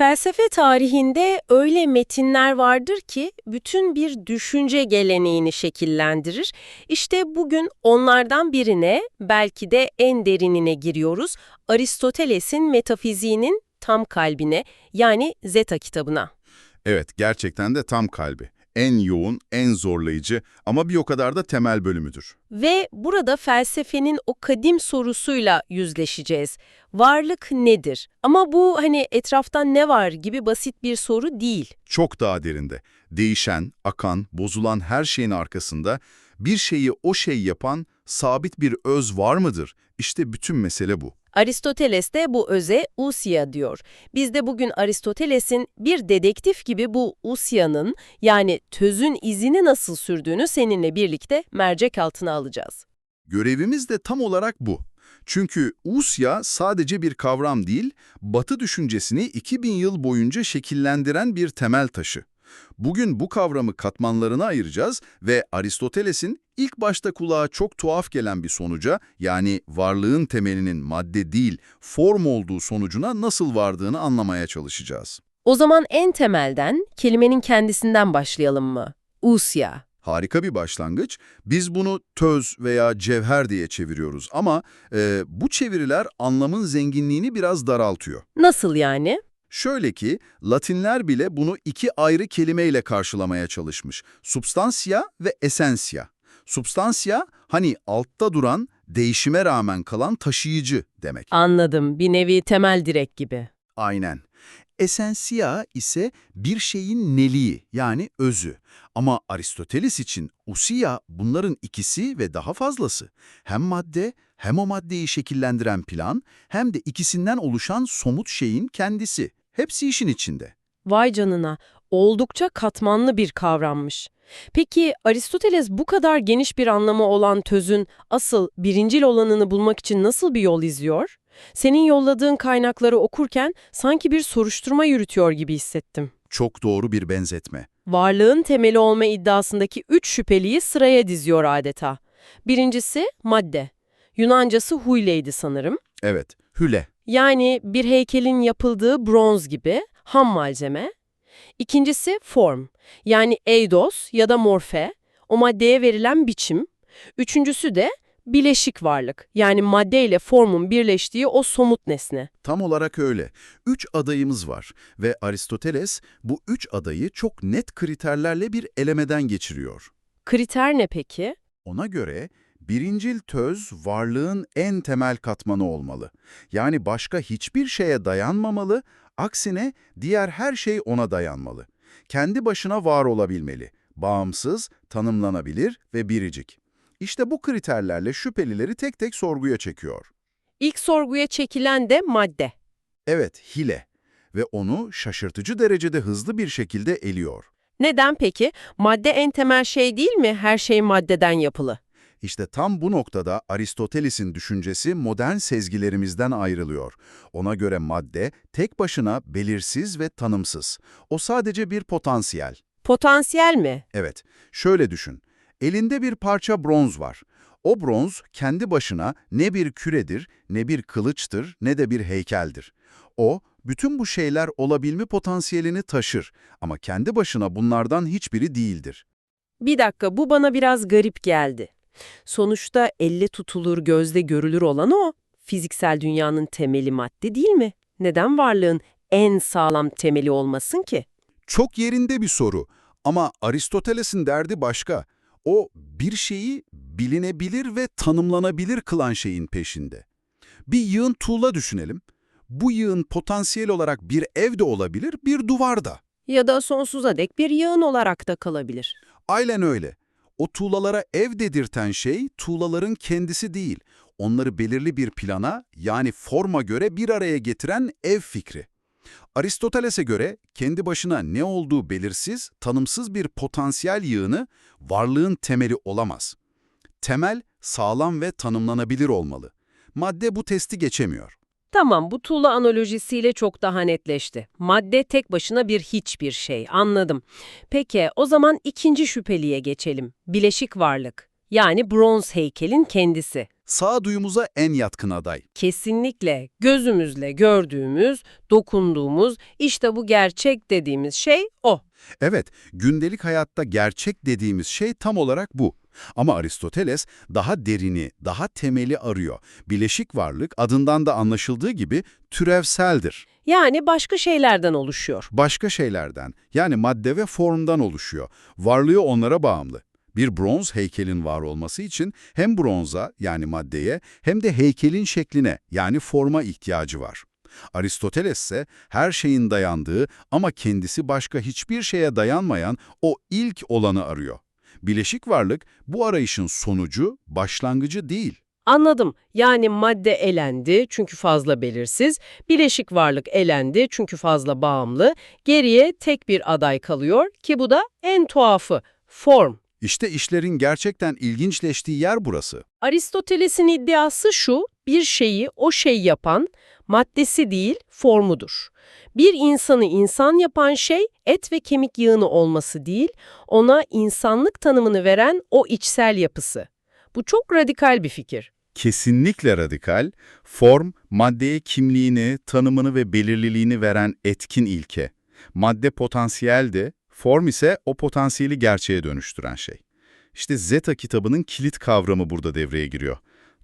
Felsefe tarihinde öyle metinler vardır ki bütün bir düşünce geleneğini şekillendirir. İşte bugün onlardan birine, belki de en derinine giriyoruz. Aristoteles'in metafiziğinin tam kalbine yani Zeta kitabına. Evet, gerçekten de tam kalbi. En yoğun, en zorlayıcı ama bir o kadar da temel bölümüdür. Ve burada felsefenin o kadim sorusuyla yüzleşeceğiz. Varlık nedir? Ama bu hani etraftan ne var gibi basit bir soru değil. Çok daha derinde. Değişen, akan, bozulan her şeyin arkasında bir şeyi o şey yapan sabit bir öz var mıdır? İşte bütün mesele bu. Aristoteles de bu öze usia diyor. Biz de bugün Aristoteles'in bir dedektif gibi bu usia'nın yani tözün izini nasıl sürdüğünü seninle birlikte mercek altına alacağız. Görevimiz de tam olarak bu. Çünkü usya sadece bir kavram değil, Batı düşüncesini 2000 yıl boyunca şekillendiren bir temel taşı. Bugün bu kavramı katmanlarına ayıracağız ve Aristoteles'in ilk başta kulağa çok tuhaf gelen bir sonuca, yani varlığın temelinin madde değil, form olduğu sonucuna nasıl vardığını anlamaya çalışacağız. O zaman en temelden kelimenin kendisinden başlayalım mı? Usia. Harika bir başlangıç. Biz bunu töz veya cevher diye çeviriyoruz ama e, bu çeviriler anlamın zenginliğini biraz daraltıyor. Nasıl yani? Şöyle ki, Latinler bile bunu iki ayrı kelimeyle karşılamaya çalışmış. Substantia ve essentia. Substantia, hani altta duran, değişime rağmen kalan taşıyıcı demek. Anladım. Bir nevi temel direk gibi. Aynen. Essentia ise bir şeyin neliği yani özü. Ama Aristoteles için usia bunların ikisi ve daha fazlası. Hem madde hem o maddeyi şekillendiren plan hem de ikisinden oluşan somut şeyin kendisi. Hepsi işin içinde. Vay canına. Oldukça katmanlı bir kavrammış. Peki Aristoteles bu kadar geniş bir anlamı olan tözün asıl birincil olanını bulmak için nasıl bir yol izliyor? Senin yolladığın kaynakları okurken sanki bir soruşturma yürütüyor gibi hissettim. Çok doğru bir benzetme. Varlığın temeli olma iddiasındaki üç şüpheliyi sıraya diziyor adeta. Birincisi madde. Yunancası huyleydi sanırım. Evet, hüle. Yani bir heykelin yapıldığı bronz gibi ham malzeme. İkincisi form, yani eidos ya da morfe, o maddeye verilen biçim. Üçüncüsü de bileşik varlık, yani madde ile formun birleştiği o somut nesne. Tam olarak öyle. Üç adayımız var ve Aristoteles bu üç adayı çok net kriterlerle bir elemeden geçiriyor. Kriter ne peki? Ona göre birincil töz varlığın en temel katmanı olmalı. Yani başka hiçbir şeye dayanmamalı, aksine diğer her şey ona dayanmalı. Kendi başına var olabilmeli, bağımsız, tanımlanabilir ve biricik. İşte bu kriterlerle şüphelileri tek tek sorguya çekiyor. İlk sorguya çekilen de madde. Evet, hile ve onu şaşırtıcı derecede hızlı bir şekilde eliyor. Neden peki? Madde en temel şey değil mi? Her şey maddeden yapılı. İşte tam bu noktada Aristoteles'in düşüncesi modern sezgilerimizden ayrılıyor. Ona göre madde tek başına belirsiz ve tanımsız. O sadece bir potansiyel. Potansiyel mi? Evet, şöyle düşün. Elinde bir parça bronz var. O bronz kendi başına ne bir küredir, ne bir kılıçtır, ne de bir heykeldir. O, bütün bu şeyler olabilme potansiyelini taşır ama kendi başına bunlardan hiçbiri değildir. Bir dakika, bu bana biraz garip geldi. Sonuçta elle tutulur, gözde görülür olan o. Fiziksel dünyanın temeli madde değil mi? Neden varlığın en sağlam temeli olmasın ki? Çok yerinde bir soru ama Aristoteles'in derdi başka. O bir şeyi bilinebilir ve tanımlanabilir kılan şeyin peşinde. Bir yığın tuğla düşünelim. Bu yığın potansiyel olarak bir ev de olabilir, bir duvar da. Ya da sonsuza dek bir yığın olarak da kalabilir. Aynen öyle. O tuğlalara ev dedirten şey tuğlaların kendisi değil. Onları belirli bir plana yani forma göre bir araya getiren ev fikri. Aristoteles'e göre kendi başına ne olduğu belirsiz, tanımsız bir potansiyel yığını varlığın temeli olamaz. Temel, sağlam ve tanımlanabilir olmalı. Madde bu testi geçemiyor. Tamam, bu tuğla analojisiyle çok daha netleşti. Madde tek başına bir hiçbir şey, anladım. Peki, o zaman ikinci şüpheliye geçelim. Bileşik varlık, yani bronz heykelin kendisi. sağduyumuza en yatkın aday. Kesinlikle gözümüzle gördüğümüz, dokunduğumuz, işte bu gerçek dediğimiz şey o. Evet, gündelik hayatta gerçek dediğimiz şey tam olarak bu. Ama Aristoteles daha derini, daha temeli arıyor. Bileşik varlık adından da anlaşıldığı gibi türevseldir. Yani başka şeylerden oluşuyor. Başka şeylerden, yani madde ve formdan oluşuyor. Varlığı onlara bağımlı. Bir bronz heykelin var olması için hem bronza yani maddeye hem de heykelin şekline yani forma ihtiyacı var. Aristoteles ise her şeyin dayandığı ama kendisi başka hiçbir şeye dayanmayan o ilk olanı arıyor. Bileşik varlık bu arayışın sonucu, başlangıcı değil. Anladım. Yani madde elendi çünkü fazla belirsiz, bileşik varlık elendi çünkü fazla bağımlı, geriye tek bir aday kalıyor ki bu da en tuhafı, form. İşte işlerin gerçekten ilginçleştiği yer burası. Aristoteles'in iddiası şu, bir şeyi o şey yapan, maddesi değil, formudur. Bir insanı insan yapan şey et ve kemik yığını olması değil, ona insanlık tanımını veren o içsel yapısı. Bu çok radikal bir fikir. Kesinlikle radikal, form, maddeye kimliğini, tanımını ve belirliliğini veren etkin ilke. Madde potansiyeldi, form ise o potansiyeli gerçeğe dönüştüren şey. İşte Zeta kitabının kilit kavramı burada devreye giriyor.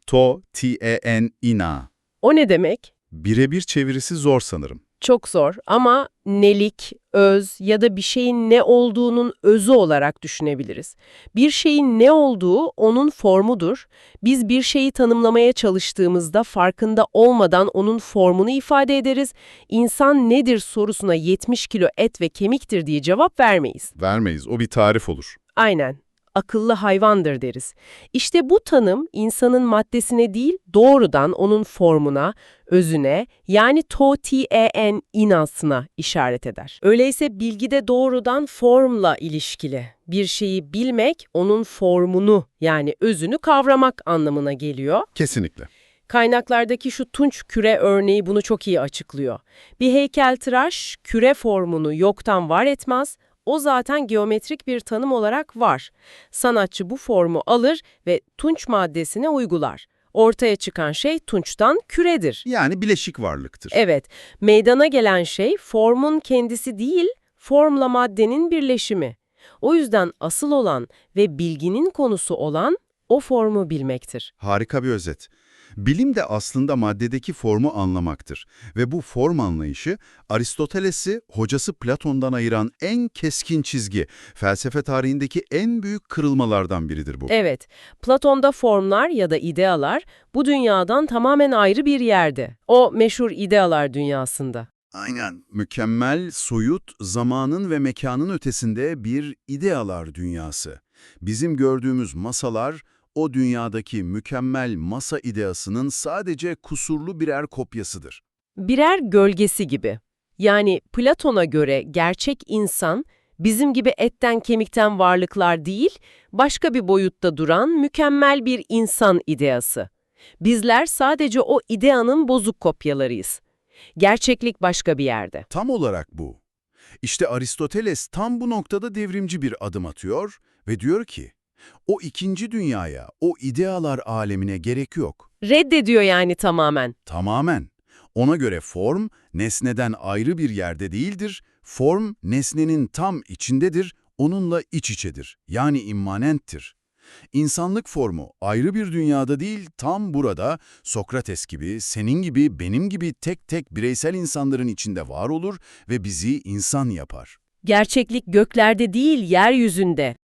To, T-E-N, ina. O ne demek? Birebir çevirisi zor sanırım. Çok zor ama nelik, öz ya da bir şeyin ne olduğunun özü olarak düşünebiliriz. Bir şeyin ne olduğu onun formudur. Biz bir şeyi tanımlamaya çalıştığımızda farkında olmadan onun formunu ifade ederiz. İnsan nedir sorusuna 70 kilo et ve kemiktir diye cevap vermeyiz. Vermeyiz, o bir tarif olur. Aynen. Akıllı hayvandır deriz. İşte bu tanım insanın maddesine değil doğrudan onun formuna, özüne yani to t-e-n inasına işaret eder. Öyleyse bilgi de doğrudan formla ilişkili. Bir şeyi bilmek onun formunu yani özünü kavramak anlamına geliyor. Kesinlikle. Kaynaklardaki şu tunç küre örneği bunu çok iyi açıklıyor. Bir heykeltıraş küre formunu yoktan var etmez, o zaten geometrik bir tanım olarak var. Sanatçı bu formu alır ve tunç maddesine uygular. Ortaya çıkan şey tunçtan küredir. Yani bileşik varlıktır. Evet, meydana gelen şey formun kendisi değil, formla maddenin birleşimi. O yüzden asıl olan ve bilginin konusu olan o formu bilmektir. Harika bir özet. Bilim de aslında maddedeki formu anlamaktır ve bu form anlayışı Aristoteles'i hocası Platon'dan ayıran en keskin çizgi, felsefe tarihindeki en büyük kırılmalardan biridir bu. Evet, Platon'da formlar ya da idealar bu dünyadan tamamen ayrı bir yerde. O meşhur idealar dünyasında. Aynen. Mükemmel, soyut, zamanın ve mekanın ötesinde bir idealar dünyası. Bizim gördüğümüz masalar, o dünyadaki mükemmel masa ideasının sadece kusurlu birer kopyasıdır. Birer gölgesi gibi. Yani Platon'a göre gerçek insan bizim gibi etten kemikten varlıklar değil, başka bir boyutta duran mükemmel bir insan ideası. Bizler sadece o ideanın bozuk kopyalarıyız. Gerçeklik başka bir yerde. Tam olarak bu. İşte Aristoteles tam bu noktada devrimci bir adım atıyor ve diyor ki, o ikinci dünyaya, o idealar alemine gerek yok. Reddediyor yani tamamen. Tamamen. Ona göre form, nesneden ayrı bir yerde değildir, form, nesnenin tam içindedir, onunla iç içedir, yani immanenttir. İnsanlık formu ayrı bir dünyada değil, tam burada Sokrates gibi, senin gibi, benim gibi tek tek bireysel insanların içinde var olur ve bizi insan yapar. Gerçeklik göklerde değil, yeryüzünde.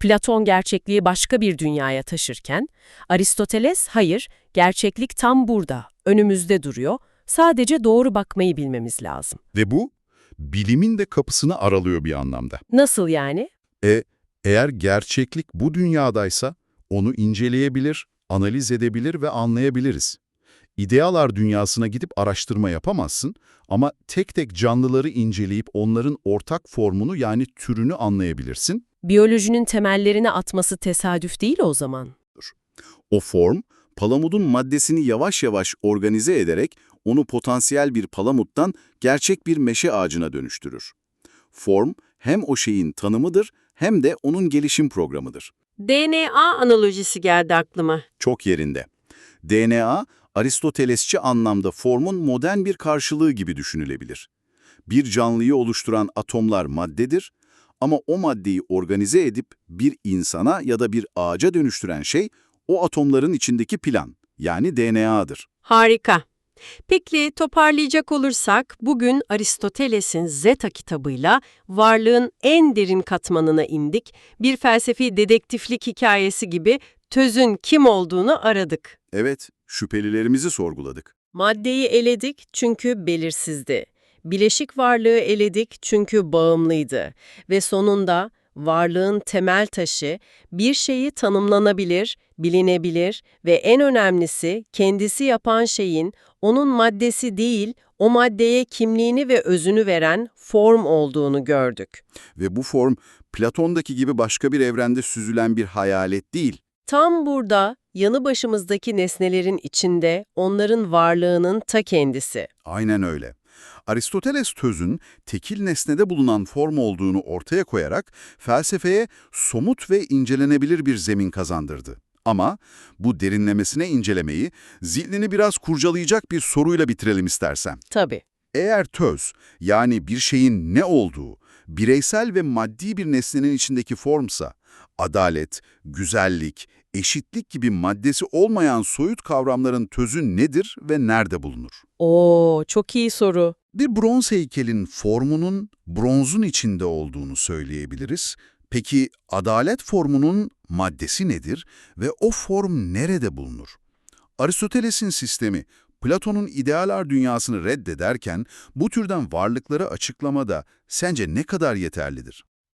Platon gerçekliği başka bir dünyaya taşırken, Aristoteles hayır, gerçeklik tam burada, önümüzde duruyor, sadece doğru bakmayı bilmemiz lazım. Ve bu, bilimin de kapısını aralıyor bir anlamda. Nasıl yani? E, eğer gerçeklik bu dünyadaysa, onu inceleyebilir, analiz edebilir ve anlayabiliriz. İdealar dünyasına gidip araştırma yapamazsın ama tek tek canlıları inceleyip onların ortak formunu yani türünü anlayabilirsin. Biyolojinin temellerini atması tesadüf değil o zaman. O form, palamudun maddesini yavaş yavaş organize ederek onu potansiyel bir palamuttan gerçek bir meşe ağacına dönüştürür. Form, hem o şeyin tanımıdır hem de onun gelişim programıdır. DNA analojisi geldi aklıma. Çok yerinde. DNA, Aristotelesçi anlamda formun modern bir karşılığı gibi düşünülebilir. Bir canlıyı oluşturan atomlar maddedir ama o maddeyi organize edip bir insana ya da bir ağaca dönüştüren şey o atomların içindeki plan, yani DNA'dır. Harika. Peki toparlayacak olursak bugün Aristoteles'in Zeta kitabıyla varlığın en derin katmanına indik. Bir felsefi dedektiflik hikayesi gibi tözün kim olduğunu aradık. Evet, şüphelilerimizi sorguladık. Maddeyi eledik çünkü belirsizdi. Bileşik varlığı eledik çünkü bağımlıydı. Ve sonunda varlığın temel taşı bir şeyi tanımlanabilir, bilinebilir ve en önemlisi kendisi yapan şeyin onun maddesi değil, o maddeye kimliğini ve özünü veren form olduğunu gördük. Ve bu form, Platon'daki gibi başka bir evrende süzülen bir hayalet değil. Tam burada yanı başımızdaki nesnelerin içinde onların varlığının ta kendisi. Aynen öyle. Aristoteles tözün tekil nesnede bulunan form olduğunu ortaya koyarak felsefeye somut ve incelenebilir bir zemin kazandırdı. Ama bu derinlemesine incelemeyi zihnini biraz kurcalayacak bir soruyla bitirelim istersem. Tabii. Eğer töz, yani bir şeyin ne olduğu, bireysel ve maddi bir nesnenin içindeki formsa, adalet, güzellik, eşitlik gibi maddesi olmayan soyut kavramların tözü nedir ve nerede bulunur? Oo, çok iyi soru. Bir bronz heykelin formunun bronzun içinde olduğunu söyleyebiliriz. Peki adalet formunun maddesi nedir ve o form nerede bulunur? Aristoteles'in sistemi, Platon'un idealar dünyasını reddederken bu türden varlıkları açıklamada sence ne kadar yeterlidir?